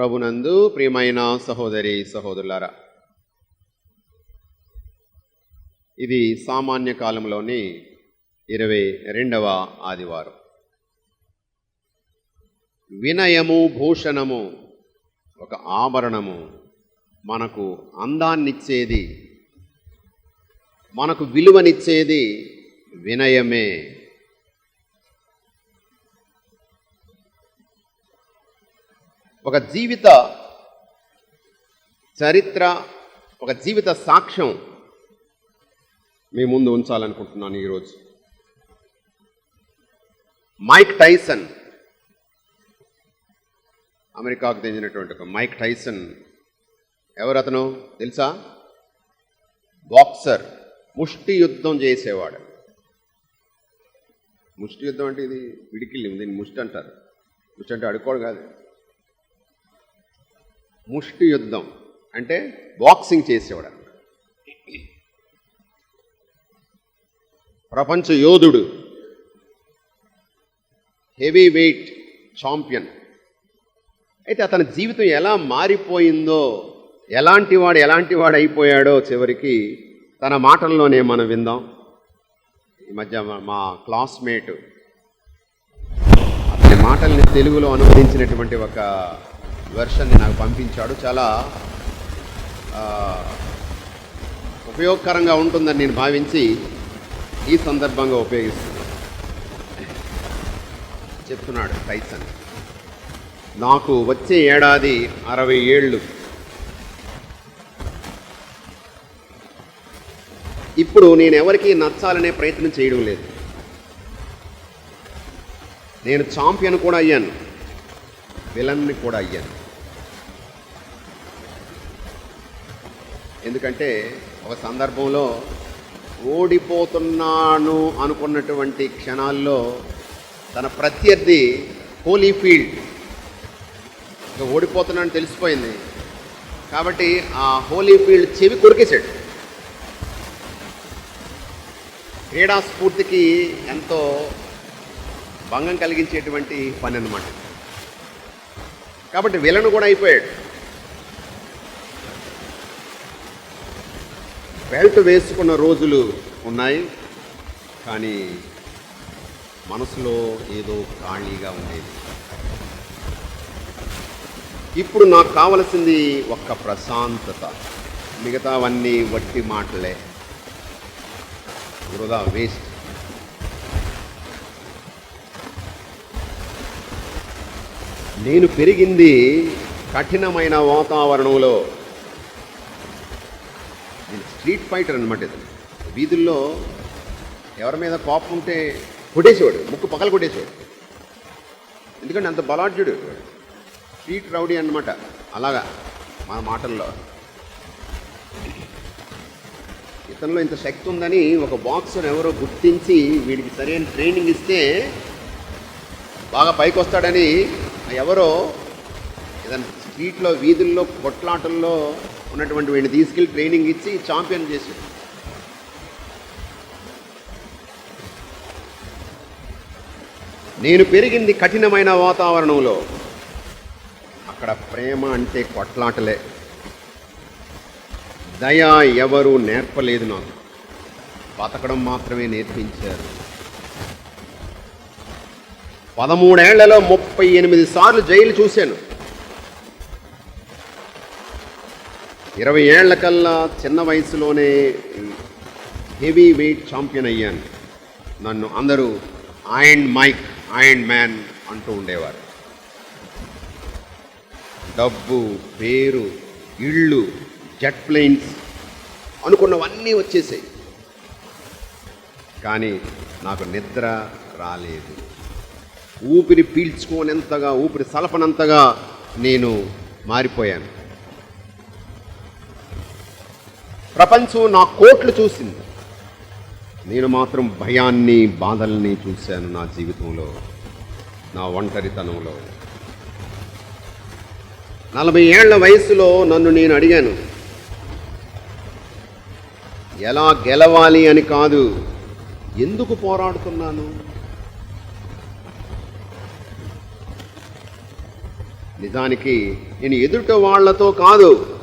ప్రభునందు ప్రియమైన సహోదరి సహోదరులారా ఇది సామాన్య కాలంలోని ఇరవై రెండవ ఆదివారం. వినయము భూషణము ఒక ఆభరణము మనకు అందాన్నిచ్చేది మనకు విలువనిచ్చేది వినయమే. ఒక జీవిత చరిత్ర ఒక జీవిత సాక్ష్యం మీ ముందు ఉంచాలనుకుంటున్నాను ఈరోజు. మైక్ టైసన్ అమెరికాకు చెందినటువంటి ఒక మైక్ టైసన్ ఎవరు అతను తెలుసా? బాక్సర్ ముష్టి యుద్ధం చేసేవాడు. ముష్టి యుద్ధం అంటే ఇది విడికిల్లి దీన్ని ముష్టి అంటారు. ముష్టి అంటే అడుక్కోడు కాదు. ముష్టి యుద్ధం అంటే బాక్సింగ్ చేసేవాడు అన్నమాట. ప్రపంచ యోధుడు హెవీ వెయిట్ ఛాంపియన్ అయితే అతని జీవితం ఎలా మారిపోయిందో ఎలాంటి వాడు ఎలాంటి వాడు అయిపోయాడో చివరికి తన మాటల్లోనే మనం విందాం ఈ మధ్య మా- మా క్లాస్మేట్ అతని మాటల్ని తెలుగులో అనువదించినటువంటి ఒక వెర్షన్ని నాకు పంపించాడు. చాలా ఉపయోగకరంగా ఉంటుందని నేను భావించి ఈ సందర్భంగా ఉపయోగిస్తున్నాను. చెప్తున్నాడు టైసన్. నాకు వచ్చే ఏడాది అరవై ఏళ్ళు. ఇప్పుడు నేను ఎవరికీ నచ్చాలనే ప్రయత్నం చేయడం లేదు. నేను ఛాంపియన్ కూడా అయ్యాను. విలన్ని కూడా అయ్యాను. ఎందుకంటే ఒక సందర్భంలో ఓడిపోతున్నాను అనుకున్నటువంటి క్షణాల్లో తన ప్రత్యర్థి హోలీఫీల్డ్ ఇక ఓడిపోతున్నాను తెలిసిపోయింది. కాబట్టి ఆ హోలీఫీల్డ్ చెవి కొరికేశాడు. క్రీడా స్ఫూర్తికి ఎంతో భంగం కలిగించేటువంటి పని అన్నమాట. కాబట్టి విలను కూడా అయిపోయాడు. బెల్ట్ వేసుకున్న రోజులు ఉన్నాయి. కానీ మనసులో ఏదో ఖాళీగా ఉండేది. ఇప్పుడు నాకు కావలసింది ఒక్క ప్రశాంతత. మిగతావన్నీ వట్టి మాటలే. వృధా వేస్ట్. నేను పెరిగింది కఠినమైన వాతావరణంలో. స్ట్రీట్ ఫైటర్ అనమాట ఇది వీధుల్లో ఎవరి మీద కోపం ఉంటే కొట్టేసేవాడు ముక్కు పక్కలు కొట్టేసేవాడు. ఎందుకంటే అంత బలాఢ్యుడు. స్ట్రీట్ రౌడీ అన్నమాట. అలాగా మన మాటల్లో. ఇతనిలో ఇంత శక్తి ఉందని ఒక బాక్సర్ ఎవరో గుర్తించి వీడికి సరైన ట్రైనింగ్ ఇస్తే బాగా పైకి వస్తాడని ఎవరో ఏదైనా స్ట్రీట్లో వీధుల్లో కొట్లాటల్లో ఉన్నటువంటి వీడిని తీసుకెళ్ళి ట్రైనింగ్ ఇచ్చి ఛాంపియన్ చేశాడు నేను పెరిగింది కఠినమైన వాతావరణంలో. అక్కడ ప్రేమ అంటే కొట్లాటలే. దయ ఎవరు నేర్పలేదు నాకు. బతకడం మాత్రమే నేర్పించారు. పదమూడేళ్ళలో ముప్పై ఎనిమిది సార్లు జైలు చూశాను. ఇరవై ఏళ్ళ కల్లా చిన్న వయసులోనే హెవీ వెయిట్ ఛాంపియన్ అయ్యాను. నన్ను అందరూ ఐండ్ మైక్ ఐండ్ మ్యాన్ అంటూ ఉండేవారు. డబ్బు పేరు ఇళ్ళు జెట్ ప్లేన్స్ అనుకున్నవన్నీ వచ్చేసాయి. కానీ నాకు నిద్ర రాలేదు. ఊపిరి పీల్చుకోనంతగా ఊపిరి సలపనంతగా నేను మారిపోయాను. ప్రపంచం నా కోట్లు చూసింది. నేను మాత్రం భయాన్ని బాధల్ని చూశాను నా జీవితంలో నా ఒంటరితనంలో. నలభై ఏళ్ళ వయసులో నన్ను నేను అడిగాను ఎలా గెలవాలి అని కాదు ఎందుకు పోరాడుతున్నాను? నిజానికి నేను ఎదుట వాళ్ళతో కాదు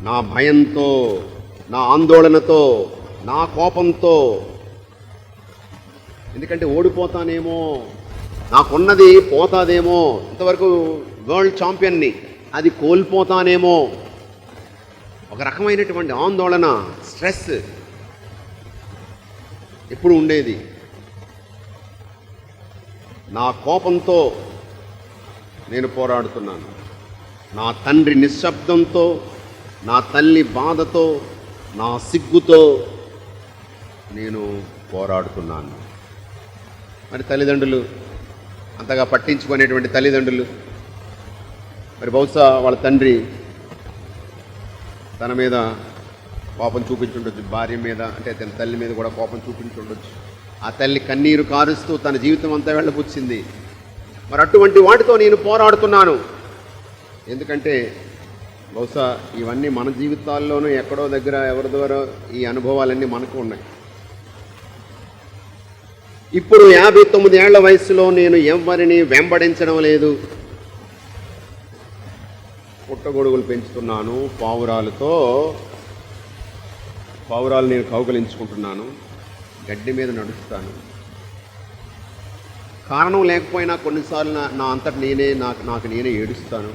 నా భయంతో నా ఆందోళనతో నా కోపంతో. ఎందుకంటే ఓడిపోతానేమో నాకున్నది పోతాదేమో ఇంతవరకు వరల్డ్ ఛాంపియన్ని అది కోల్పోతానేమో. ఒక రకమైనటువంటి ఆందోళన స్ట్రెస్ ఎప్పుడు ఉండేది. నా కోపంతో నేను పోరాడుతున్నాను. నా తండ్రి నిశ్శబ్దంతో నా తల్లి బాధతో నా సిగ్గుతో నేను పోరాడుతున్నాను. మరి తల్లిదండ్రులు అంతగా పట్టించుకునేటువంటి తల్లిదండ్రులు మరి బహుశా వాళ్ళ తండ్రి తన మీద కోపం చూపించుండొచ్చు భార్య మీద అంటే తన తల్లి మీద కూడా కోపం చూపించుండొచ్చు. ఆ తల్లి కన్నీరు కారుస్తూ తన జీవితం అంతా వెళ్ళబుచ్చింది. మరి అటువంటి వాటితో నేను పోరాడుతున్నాను. ఎందుకంటే బహుశా ఇవన్నీ మన జీవితాల్లోనూ ఎక్కడో దగ్గర ఎవరి ద్వారా ఈ అనుభవాలన్నీ మనకు ఉన్నాయి. ఇప్పుడు యాభై తొమ్మిది ఏళ్ళ వయసులో నేను ఎవరిని వెంబడించడం లేదు. పుట్టగొడుగులు పెంచుతున్నాను పావురాలతో. పావురాలు నేను కౌగలించుకుంటున్నాను గడ్డి మీద నడుస్తాను. కారణం లేకపోయినా కొన్నిసార్లు నా నా అంతటి నేనే నాకు నాకు నేనే ఏడుస్తాను.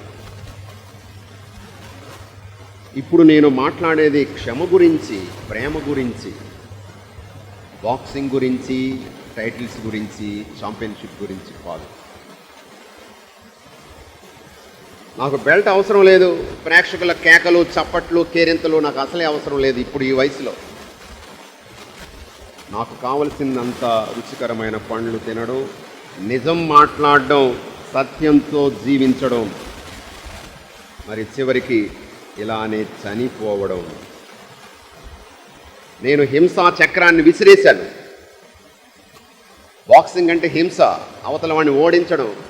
ఇప్పుడు నేను మాట్లాడేది క్షమ గురించి ప్రేమ గురించి బాక్సింగ్ గురించి టైటిల్స్ గురించి ఛాంపియన్షిప్ గురించి కాదు. నాకు బెల్ట్ అవసరం లేదు ప్రేక్షకుల కేకలు చప్పట్లు కేరింతలు నాకు అసలే అవసరం లేదు ఇప్పుడు ఈ వయసులో. నాకు కావలసిందంత రుచికరమైన పండ్లు తినడం నిజం మాట్లాడడం సత్యంతో జీవించడం. మరి చివరికి ఇలానే చనిపోవడం. నేను హింసా చక్రాన్ని విసిరేశాను. బాక్సింగ్ అంటే హింస అవతల వాడిని ఓడించడం.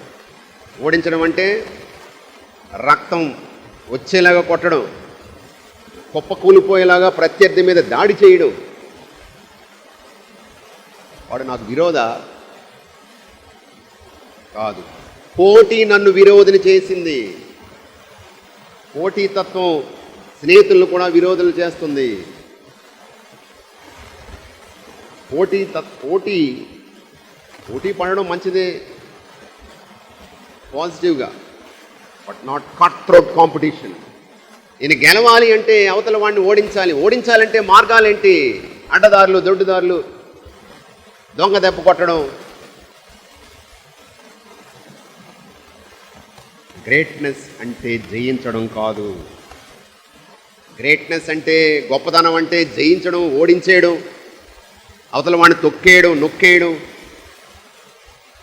ఓడించడం అంటే రక్తం వచ్చేలాగా కొట్టడం. కుప్ప కూలిపోయేలాగా ప్రత్యర్థి మీద దాడి చేయడం. వాడు నాకు విరోధ కాదు. పోటీ నన్ను విరోధిని చేసింది. పోటీతత్వం స్నేహితులను కూడా విరోధులు చేస్తుంది. పోటీ తత్ పోటీ పోటీ పడడం మంచిదే. పాజిటివ్గా but not cut throat competition ఈయన గెలవాలి అంటే అవతల వాడిని ఓడించాలి. ఓడించాలంటే మార్గాలేంటి? అడ్డదారులు దొడ్డుదారులు దొంగ దెబ్బ కొట్టడం గ్రేట్నెస్ అంటే జయించడం కాదు. గ్రేట్నెస్ అంటే గొప్పతనం అంటే జయించడం ఓడించేయడం అవతల వాడిని తొక్కేయడం నొక్కేయడం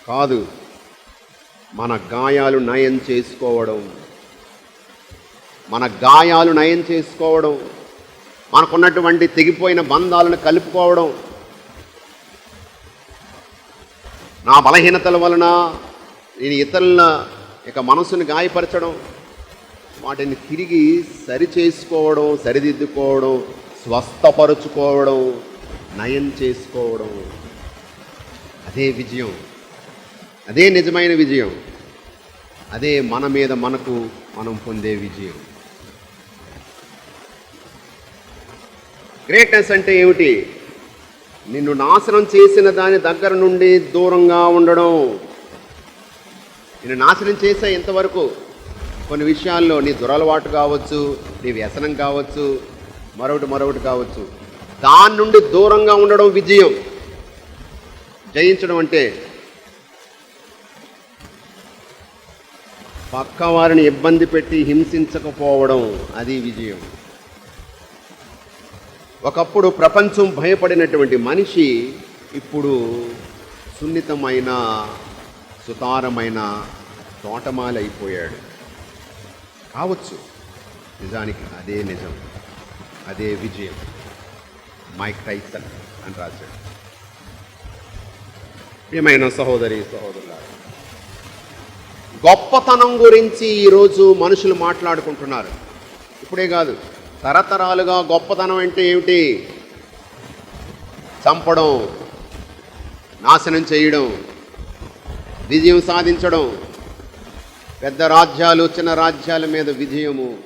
కాదు. మన గాయాలు నయం చేసుకోవడం మన గాయాలు నయం చేసుకోవడం మనకున్నటువంటి తెగిపోయిన బంధాలను కలుపుకోవడం నా బలహీనతల వలన నేను ఇతరుల ఇక మనసుని గాయపరచడం వాటిని తిరిగి సరి చేసుకోవడం సరిదిద్దుకోవడం స్వస్థపరుచుకోవడం నయం చేసుకోవడం. అదే విజయం. అదే నిజమైన విజయం. అదే మన మీద మనకు మనం పొందే విజయం. గ్రేట్నెస్ అంటే ఏమిటి? నిన్ను నాశనం చేసిన దాని దగ్గర నుండి దూరంగా ఉండడం. నేను నాశనం చేసే ఇంతవరకు కొన్ని విషయాల్లో నీ దురలవాటు కావచ్చు నీ వ్యసనం కావచ్చు మరొకటి మరొకటి కావచ్చు. దాని నుండి దూరంగా ఉండడం విజయం. జయించడం అంటే పక్క వారిని ఇబ్బంది పెట్టి హింసించకపోవడం అది విజయం. ఒకప్పుడు ప్రపంచం భయపడినటువంటి మనిషి ఇప్పుడు సున్నితమైన సుతారమైన తోటమాలైపోయాడు. కావచ్చు నిజానికి అదే నిజం అదే విజయం మైక్ టైసన్ అని రాశాడు. ప్రియమైన సహోదరి సహోదరులారా గొప్పతనం గురించి ఈరోజు మనుషులు మాట్లాడుకుంటున్నారు. ఇప్పుడే కాదు తరతరాలుగా గొప్పతనం అంటే ఏమిటి? చంపడం నాశనం చేయడం విజయం సాధించడం. పెద్ద రాజ్యాలు చిన్న రాజ్యాల మీద విజయము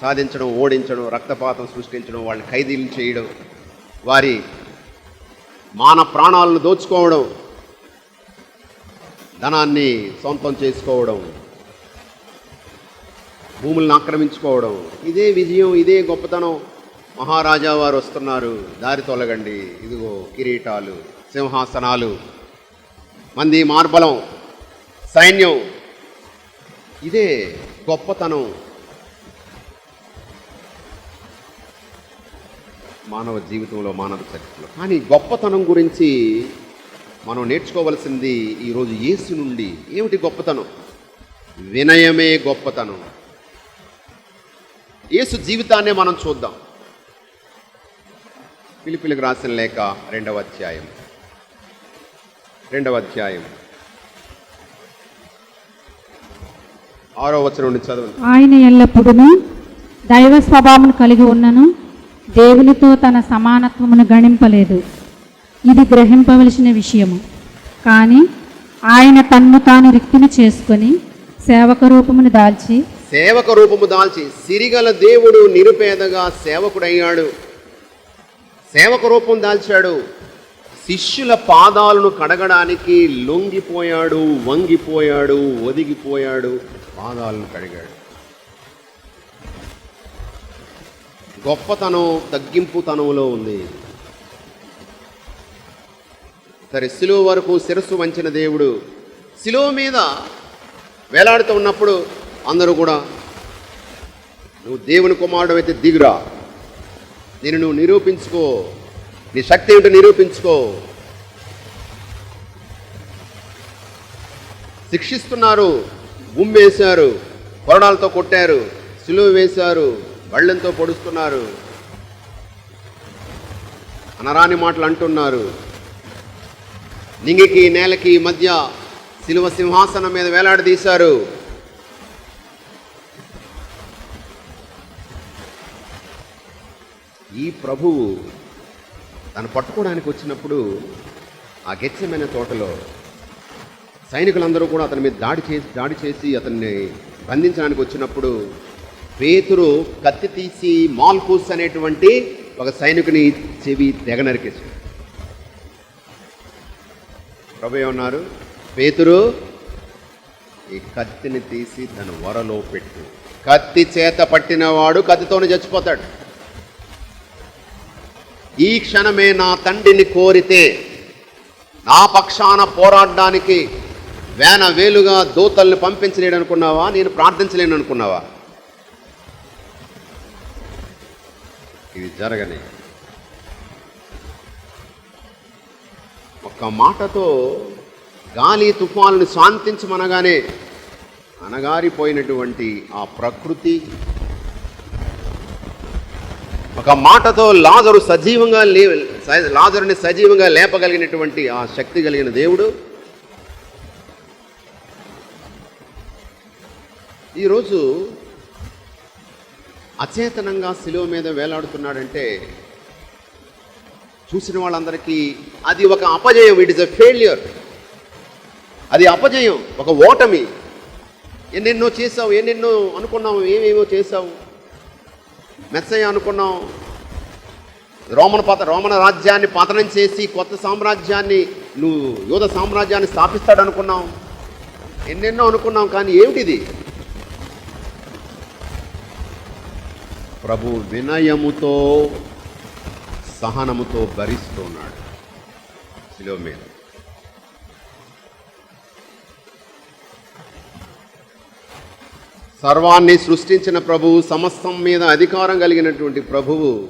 సాధించడం ఓడించడం రక్తపాతం సృష్టించడం వాళ్ళని ఖైదీలు చేయడం వారి మాన ప్రాణాలను దోచుకోవడం ధనాన్ని సొంతం చేసుకోవడం భూములను ఆక్రమించుకోవడం. ఇదే విజయం ఇదే గొప్పతనం. మహారాజా వారు వస్తున్నారు. దారి తొలగండి. ఇదిగో కిరీటాలు సింహాసనాలు. మంది మార్బలం సైన్యం. ఇదే గొప్పతనం. మానవ జీవితంలో మానవ చరిత్రలో. కానీ గొప్పతనం గురించి మనం నేర్చుకోవలసింది ఈరోజు యేసు నుండి. ఏమిటి గొప్పతనం? వినయమే గొప్పతనం. యేసు జీవితాన్నే మనం చూద్దాం. పిలిపిలికి రాసిన లేఖ రెండవ అధ్యాయం. రెండవ అధ్యాయం. ఆరో వచనం నుండి చదవండి. ఆయన ఎల్లప్పుడూ దైవ స్వభావమును కలిగి ఉన్నను దేవునితో తన సమానత్వమును గణింపలేదు. ఇది గ్రహింపవలసిన విషయము. కానీ ఆయన తన్ను తాను రిక్తిని చేసుకొని సేవక రూపమును దాల్చి సేవక రూపము దాల్చి సిరిగల దేవుడు నిరుపేదగా సేవకుడయ్యాడు. సేవక రూపం దాల్చాడు. శిష్యుల పాదాలను కడగడానికి లొంగిపోయాడు వంగిపోయాడు ఒదిగిపోయాడు పాదాలను కడిగాడు. గొప్పతనం తగ్గింపుతనంలో ఉంది. సరే శిలువ వరకు శిరస్సు వంచిన దేవుడు శిలువ మీద వేలాడుతూ ఉన్నప్పుడు అందరూ కూడా నువ్వు దేవుని కుమారుడు అయితే దిగురా. నేను నువ్వు నిరూపించుకో. నీ శక్తి ఏంటో నిరూపించుకో. శిక్షిస్తున్నారు గుమ్మేశారు కొరడాలతో కొట్టారు సిలువ వేశారు బళ్ళెంతో పొడుస్తున్నారు. అనరాని మాటలు అంటున్నారు. నింగికి నేలకి మధ్య సిలువ సింహాసనం మీద వేలాడదీశారు ఈ ప్రభువు తను పట్టుకోవడానికి వచ్చినప్పుడు ఆ గెచ్చమైన తోటలో సైనికులందరూ కూడా అతని మీద దాడి చేసి దాడి చేసి అతన్ని బంధించడానికి వచ్చినప్పుడు పేతురు కత్తి తీసి మాల్కూస్ అనేటువంటి ఒక సైనికుని చెవి తెగ నరికేశాడు. ప్రభు ఏమన్నారు? పేతురు ఈ కత్తిని తీసి తన వరలో పెట్టు. కత్తి చేత పట్టినవాడు కత్తితోనే చచ్చిపోతాడు. ఈ క్షణమే నా తండ్రిని కోరితే నా పక్షాన పోరాడడానికి వేన వేలుగా దూతల్ని పంపించలేడు అనుకున్నావా నేను ప్రార్థించలేను అనుకున్నావా ఇది జరగని. ఒక్క మాటతో గాలి తుఫాలను శాంతించమనగానే అనగారిపోయినటువంటి ఆ ప్రకృతి ఒక మాటతో లాజరు సజీవంగా లే లాజరుని సజీవంగా లేపగలిగినటువంటి ఆ శక్తి కలిగిన దేవుడు. ఈరోజు అచేతనంగా శిలువ మీద వేలాడుతున్నాడంటే చూసిన వాళ్ళందరికీ అది ఒక అపజయం. ఇట్ ఇస్ ఎ ఫెయిల్యూర్ అది అపజయం ఒక ఓటమి. ఎన్నెన్నో చేసావు ఎన్నెన్నో అనుకున్నావు ఏమేమో చేసావు మెస్సయ్య అనుకున్నాం. రోమన పత రోమన రాజ్యాన్ని పతనం చేసి కొత్త సామ్రాజ్యాన్ని నువ్వు యోధ సామ్రాజ్యాన్ని స్థాపిస్తాడు అనుకున్నాం ఎన్నెన్నో అనుకున్నాం కానీ ఏమిటిది? ప్రభు వినయముతో సహనముతో భరిస్తున్నాడు. శిలో మీద సర్వాన్ని సృష్టించిన ప్రభువు సమస్తం మీద అధికారం కలిగినటువంటి ప్రభువు.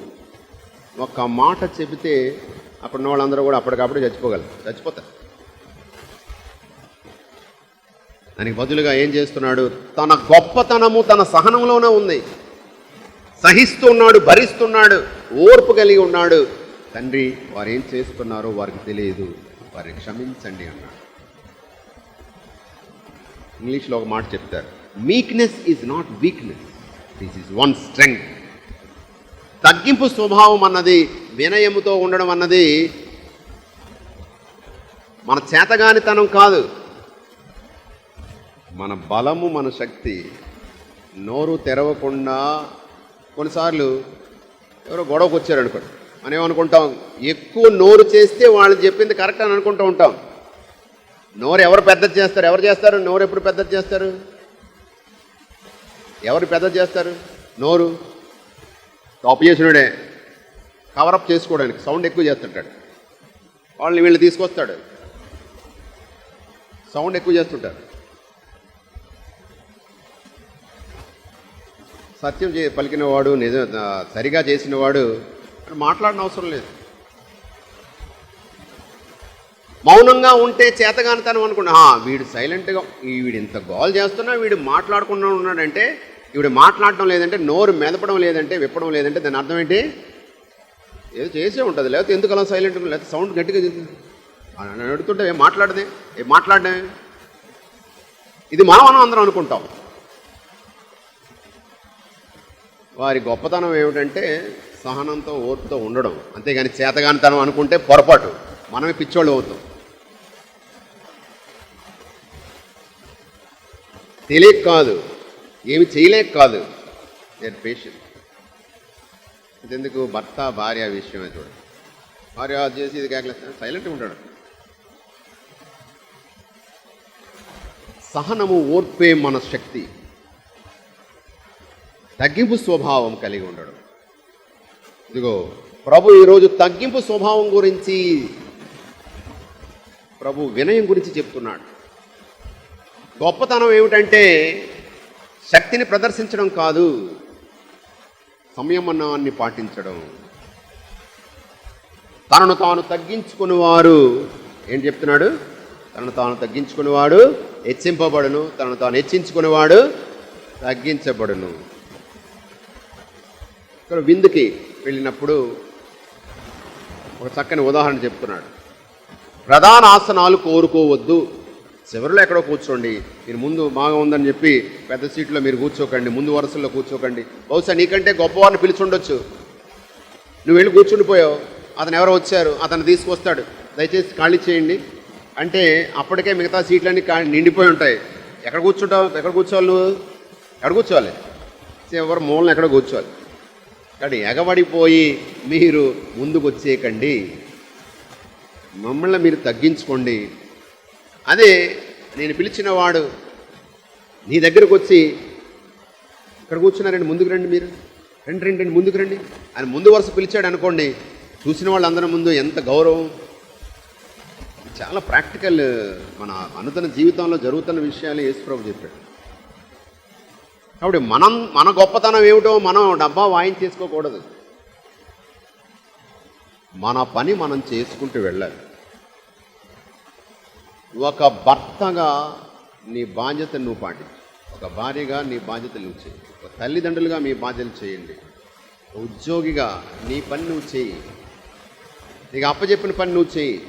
ఒక్క మాట చెబితే అప్పుడు వాళ్ళందరూ కూడా అప్పటికప్పుడు చచ్చిపోగలరు. చచ్చిపోతారు. దానికి బదులుగా ఏం చేస్తున్నాడు? తన గొప్పతనము తన సహనంలోనే ఉంది. సహిస్తున్నాడు భరిస్తున్నాడు ఓర్పు కలిగి ఉన్నాడు. తండ్రి వారు ఏం చేస్తున్నారో వారికి తెలియదు. వారిని క్షమించండి అన్నాడు. ఇంగ్లీష్లో ఒక మాట చెప్తారు. Meekness is not weakness this is one strength తగ్గింపు స్వభావం అన్నది వినయముతో ఉండడం అన్నది మన చేతగానితనం కాదు. మన బలము మన శక్తి నోరు తెరవకుండా కొన్నిసార్లు ఎవరో గొడవకు వచ్చారు అనుకోండి మనం ఏమనుకుంటాం? ఎక్కువ నోరు చేస్తే వాళ్ళు చెప్పింది కరెక్ట్ అని అనుకుంటూ ఉంటాం. నోరు ఎవరు పెద్ద చేస్తారు? ఎవరు చేస్తారు? నోరు ఎప్పుడు పెద్ద చేస్తారు? ఎవరు పెద్ద చేస్తారు? నోరు. టాప్ చేసినడే. కవరప్ చేసుకోవడానికి సౌండ్ ఎక్కువ చేస్తుంటాడు. వాళ్ళని వీళ్ళు తీసుకొస్తాడు. సౌండ్ ఎక్కువ చేస్తుంటారు. సత్యం చే పలికిన వాడు నిజం సరిగా చేసినవాడు మాట్లాడిన అవసరం లేదు. మౌనంగా ఉంటే చేతగానితనం అనుకున్నా వీడు సైలెంట్గా వీడు ఇంత గోల్ చేస్తున్నా వీడు మాట్లాడకుండా ఉన్నాడంటే వీడు మాట్లాడటం లేదంటే నోరు మెదపడం లేదంటే విప్పడం లేదంటే దాని అర్థం ఏంటి? ఏదో చేసే ఉంటుంది. లేకపోతే ఎందుకు అలా సైలెంట్ లేకపోతే సౌండ్ గట్టిగా చేస్తుంది అడుగుతుంటే ఏం మాట్లాడదే? ఏం మాట్లాడమే ఇది మనం మనం అందరం అనుకుంటాం. వారి గొప్పతనం ఏమిటంటే సహనంతో ఓర్పుతో ఉండడం. అంతేగాని చేతగానితనం అనుకుంటే పొరపాటు. మనమే పిచ్చోళ్ళు అవుతాం. తెలియక కాదు. ఏమి చేయలేక కాదు. దేర్ పేషెంట్ ఇదెందుకు భర్త భార్య విషయమే చూడండి. భార్య చేసి ఇది కేకలేస్తే సైలెంట్గా ఉంటాడు. సహనము ఓర్పే మన శక్తి తగ్గింపు స్వభావం కలిగి ఉండడం. ఇదిగో ప్రభు ఈరోజు తగ్గింపు స్వభావం గురించి ప్రభు వినయం గురించి చెప్తున్నాడు. గొప్పతనం ఏమిటంటే శక్తిని ప్రదర్శించడం కాదు సంయమనాన్ని పాటించడం. తనను తాను తగ్గించుకుని వారు ఏం చెప్తున్నాడు? తనను తాను తగ్గించుకునేవాడు హెచ్చింపబడును. తనను తాను హెచ్చించుకునేవాడు తగ్గించబడును. ఇక్కడ విందుకి వెళ్ళినప్పుడు ఒక చక్కని ఉదాహరణ చెప్తున్నాడు. ప్రధాన ఆసనాలు కోరుకోవద్దు. చివరిలో ఎక్కడో కూర్చోండి. మీరు ముందు బాగా ఉందని చెప్పి పెద్ద సీట్లో మీరు కూర్చోకండి ముందు వరుసల్లో కూర్చోకండి. బహుశా నీకంటే గొప్పవారిని పిలుచుండొచ్చు నువ్వు వెళ్ళి కూర్చుండిపోయావు అతను ఎవరో వచ్చారు అతను తీసుకొస్తాడు. దయచేసి ఖాళీ చేయండి. అంటే అప్పటికే మిగతా సీట్లన్నీ ఖాళీ నిండిపోయి ఉంటాయి. ఎక్కడ కూర్చుంటావు ఎక్కడ కూర్చోవాలి నువ్వు? ఎక్కడ కూర్చోవాలి? చివరి మూలన ఎక్కడ కూర్చోవాలి? కానీ ఎగబడిపోయి మీరు ముందుకు వచ్చేయకండి మమ్మల్ని మీరు తగ్గించుకోండి. అదే నేను పిలిచిన వాడు నీ దగ్గరకు వచ్చి ఇక్కడ కూర్చున్నారండి ముందుకు రండి మీరు. రండి రండి రండి ముందుకు రండి. ఆయన ముందు వరుస పిలిచాడు అనుకోండి చూసిన వాళ్ళందరి ముందు ఎంత గౌరవం. చాలా ప్రాక్టికల్ మన అనుదిన జీవితంలో జరుగుతున్న విషయాలు యేసుప్రభు చెప్పాడు. కాబట్టి మనం మన గొప్పతనం ఏమిటో మనం డబ్బా వాయించేసుకోకూడదు మన పని మనం చేసుకుంటూ వెళ్ళాలి. ఒక భర్తగా నీ బాధ్యత నువ్వు పాటించు. ఒక భార్యగా నీ బాధ్యతలు నువ్వు చేయి. ఒక తల్లిదండ్రులుగా మీ బాధ్యతలు చేయండి. ఉద్యోగిగా నీ పని నువ్వు చేయి. నీకు అప్పచెప్పిన పని నువ్వు చేయి.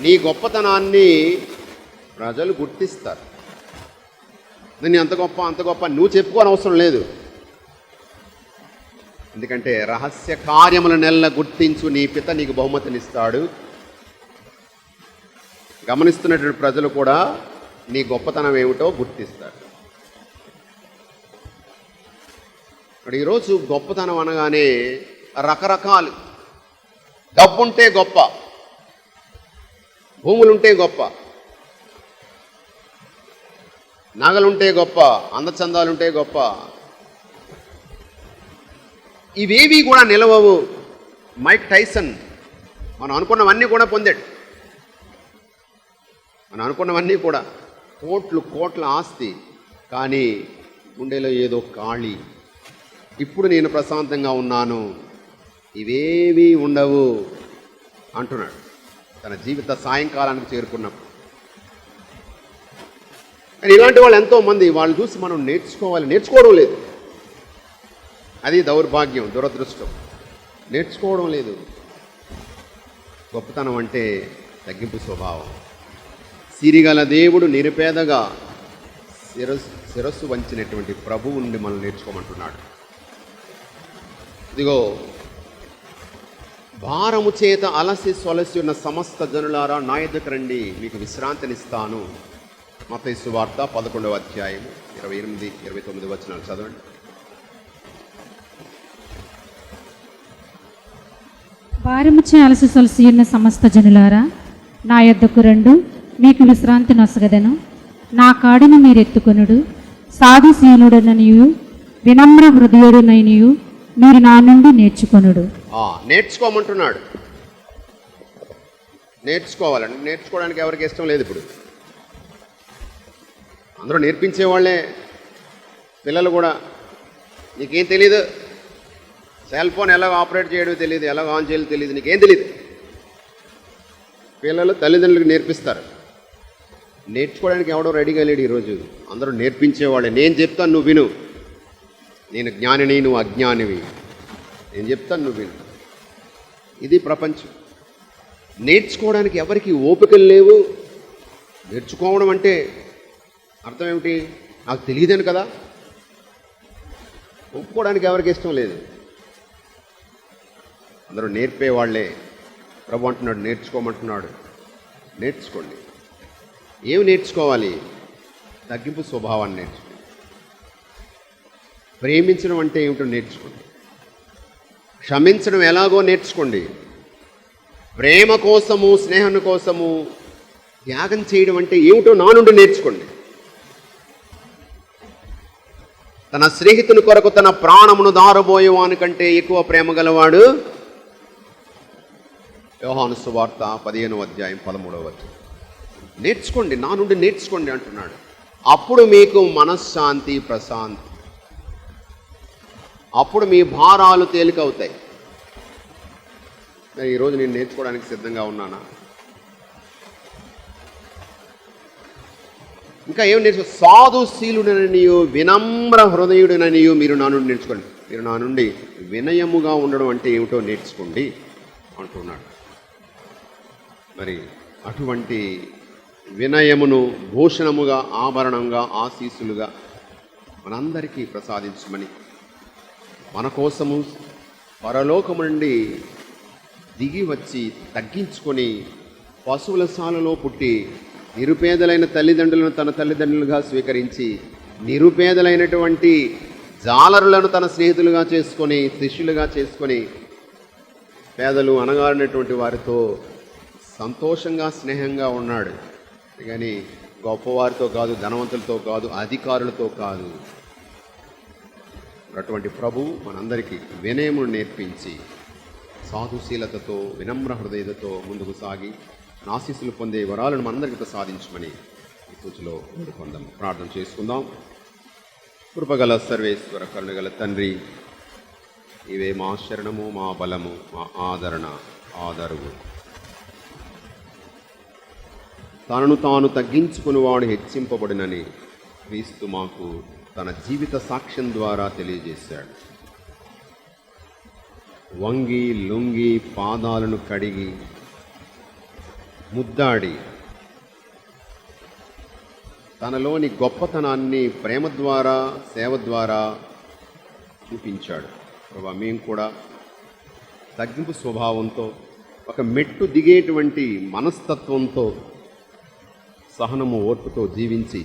నీ గొప్పతనాన్ని ప్రజలు గుర్తిస్తారు. నేను అంత గొప్ప అంత గొప్ప నువ్వు చెప్పుకోని అవసరం లేదు. ఎందుకంటే రహస్య కార్యముల నెల గుర్తించు నీ పిత నీకు బహుమతినిస్తాడు. గమనిస్తున్నటువంటి ప్రజలు కూడా నీ గొప్పతనం ఏమిటో గుర్తిస్తారు. ఇప్పుడు ఈరోజు గొప్పతనం అనగానే రకరకాలు. డబ్బుంటే గొప్ప భూములుంటే గొప్ప నగలుంటే గొప్ప అందచందాలుంటే గొప్ప. ఇవేవి కూడా నిలవవు. మైక్ టైసన్ మనం అనుకున్నవన్నీ కూడా పొందాడు. మనం అనుకున్నవన్నీ కూడా కోట్లు కోట్ల ఆస్తి కానీ గుండెలో ఏదో ఖాళీ. ఇప్పుడు నేను ప్రశాంతంగా ఉన్నాను. ఇవేమీ ఉండవు అంటున్నాడు. తన జీవిత సాయంకాలానికి చేరుకున్నప్పుడు. కానీ ఇలాంటి వాళ్ళు ఎంతోమంది వాళ్ళు చూసి మనం నేర్చుకోవాలి. నేర్చుకోవడం లేదు. అది దౌర్భాగ్యం దురదృష్టం. నేర్చుకోవడం లేదు. గొప్పతనం అంటే తగ్గింపు స్వభావం. సిరిగల దేవుడు నిరుపేదగా శిరస్సు శిరస్సు వంచినటువంటి ప్రభువు నుండి మనం నేర్చుకోమంటున్నాడు. ఇదిగో భారము చేత అలసి సొలసి ఉన్న సమస్త జనులారా నా ఎదుకు రండి మీకు విశ్రాంతినిస్తాను. మతైసు వార్త పదకొండవ అధ్యాయం ఇరవై ఎనిమిది ఇరవై తొమ్మిది వచనాలు చదవండి. భారముచే అలసి సొలసి ఉన్న సమస్త జనులారా నా యొద్దకు రెండు. మీకు విశ్రాంతి నొసగదను. నా కాడిని మీరు ఎత్తుకొనుడు సాధుశీలుడననియు వినమ్ర హృదయుడునైనయు. మీరు నా నుండి నేర్చుకొనుడు. నేర్చుకోమంటున్నాడు. నేర్చుకోవాలండి నేర్చుకోవడానికి ఎవరికి ఇష్టం లేదు ఇప్పుడు. అందరూ నేర్పించే వాళ్ళే. పిల్లలు కూడా. నీకేం తెలీదు? సెల్ ఫోన్ ఎలా ఆపరేట్ చేయడం తెలియదు ఎలా ఆన్ చేయాలో తెలియదు నీకేం తెలియదు పిల్లలు తల్లిదండ్రులకు నేర్పిస్తారు. నేర్చుకోవడానికి ఎవడో రెడీగా లేడు ఈరోజు. అందరూ నేర్పించేవాళ్ళే. నేను చెప్తాను నువ్వు విను. నేను జ్ఞానిని నువ్వు అజ్ఞానివి. నేను చెప్తాను నువ్వు విను. ఇది ప్రపంచం. నేర్చుకోవడానికి ఎవరికి ఓపికలు లేవు? నేర్చుకోవడం అంటే అర్థం ఏమిటి? నాకు తెలియదని కదా? ఒప్పుకోవడానికి ఎవరికి ఇష్టం లేదు? అందరూ నేర్పేవాళ్ళే ప్రభు అంటున్నాడు నేర్చుకోమంటున్నాడు. నేర్చుకోండి. ఏమి నేర్చుకోవాలి? తగ్గింపు స్వభావాన్ని నేర్చుకోండి ప్రేమించడం అంటే ఏమిటో నేర్చుకోండి. క్షమించడం ఎలాగో నేర్చుకోండి. ప్రేమ కోసము స్నేహం కోసము త్యాగం చేయడం అంటే ఏమిటో నా నుండి నేర్చుకోండి. తన స్నేహితుని కొరకు తన ప్రాణమును దారబోయేవాని కంటే ఎక్కువ ప్రేమ గలవాడు యోహాను సువార్త పదిహేను అధ్యాయం పదమూడవ అధ్యాయం నేర్చుకోండి నా నుండి నేర్చుకోండి అంటున్నాడు. అప్పుడు మీకు మనశ్శాంతి ప్రశాంతి. అప్పుడు మీ భారాలు తేలికవుతాయి. మరి ఈరోజు నేను నేర్చుకోవడానికి సిద్ధంగా ఉన్నానా? ఇంకా ఏం నేర్చుకో సాధుశీలుడననియు వినమ్ర హృదయుడననియు మీరు నా నుండి నేర్చుకోండి. మీరు నా నుండి వినయముగా ఉండడం అంటే ఏమిటో నేర్చుకోండి అంటున్నాడు. మరి అటువంటి వినయమును భూషణముగా ఆభరణంగా ఆశీస్సులుగా మనందరికీ ప్రసాదించమని మన కోసము పరలోకము నుండి దిగి వచ్చి తగ్గించుకొని పశువుల సాలలో పుట్టి నిరుపేదలైన తల్లిదండ్రులను తన తల్లిదండ్రులుగా స్వీకరించి నిరుపేదలైనటువంటి జాలరులను తన స్నేహితులుగా చేసుకొని శిష్యులుగా చేసుకొని పేదలు అనగారినటువంటి వారితో సంతోషంగా స్నేహంగా ఉన్నాడు. కానీ గొప్పవారితో కాదు ధనవంతులతో కాదు అధికారులతో కాదు. అటువంటి ప్రభు మనందరికీ వినయమును నేర్పించి సాధుశీలతతో వినమ్ర హృదయతతో ముందుకు సాగి నాశీస్సులు పొందే వరాలను మనందరికీ సాధించమని ఈ పూజలో పొందాం ప్రార్థన చేసుకుందాం. కృపగల సర్వేశ్వర కరుణగల తండ్రి ఇవే మా శరణము మా బలము మా ఆదరణ ఆదరువు. తనను తాను తగ్గించుకునివాడు హెచ్చింపబడినని క్రీస్తు మాకు తన జీవిత సాక్ష్యం ద్వారా తెలియజేశాడు. వంగి లొంగి పాదాలను కడిగి ముద్దాడి తనలోని గొప్పతనాన్ని ప్రేమ ద్వారా సేవ ద్వారా చూపించాడు. ప్రభా మేము కూడా తగ్గింపు స్వభావంతో ఒక మెట్టు దిగేటువంటి మనస్తత్వంతో సహనము ఓర్పుతో జీవించి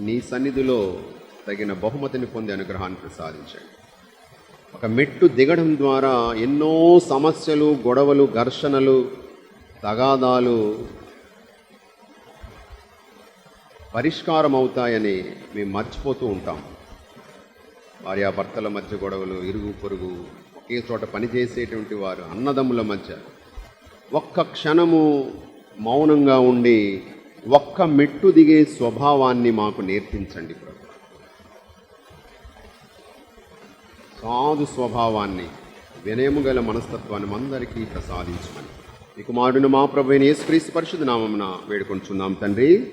నీ సన్నిధిలో తగిన బహుమతిని పొందే అనుగ్రహాన్ని ప్రసాదించండి ఒక మెట్టు దిగడం ద్వారా ఎన్నో సమస్యలు గొడవలు ఘర్షణలు తగాదాలు పరిష్కారం అవుతాయని మేము మర్చిపోతూ ఉంటాం. భార్యాభర్తల మధ్య గొడవలు ఇరుగు పొరుగు ఒకే చోట పనిచేసేటువంటి వారు అన్నదమ్ముల మధ్య ఒక్క క్షణము మౌనంగా ఉండి ఒక్క మెట్టు దిగే స్వభావాన్ని మాకు నేర్పించండి ప్రభు. సాధు స్వభావాన్ని వినయము గల మనస్తత్వాన్ని అందరికీ ప్రసాదించమని. మీ కుమారుడు మా ప్రభు అయిన యేసుక్రీస్తు పరిశుద్ధ నామమున వేడుకొంచున్నాం తండ్రి.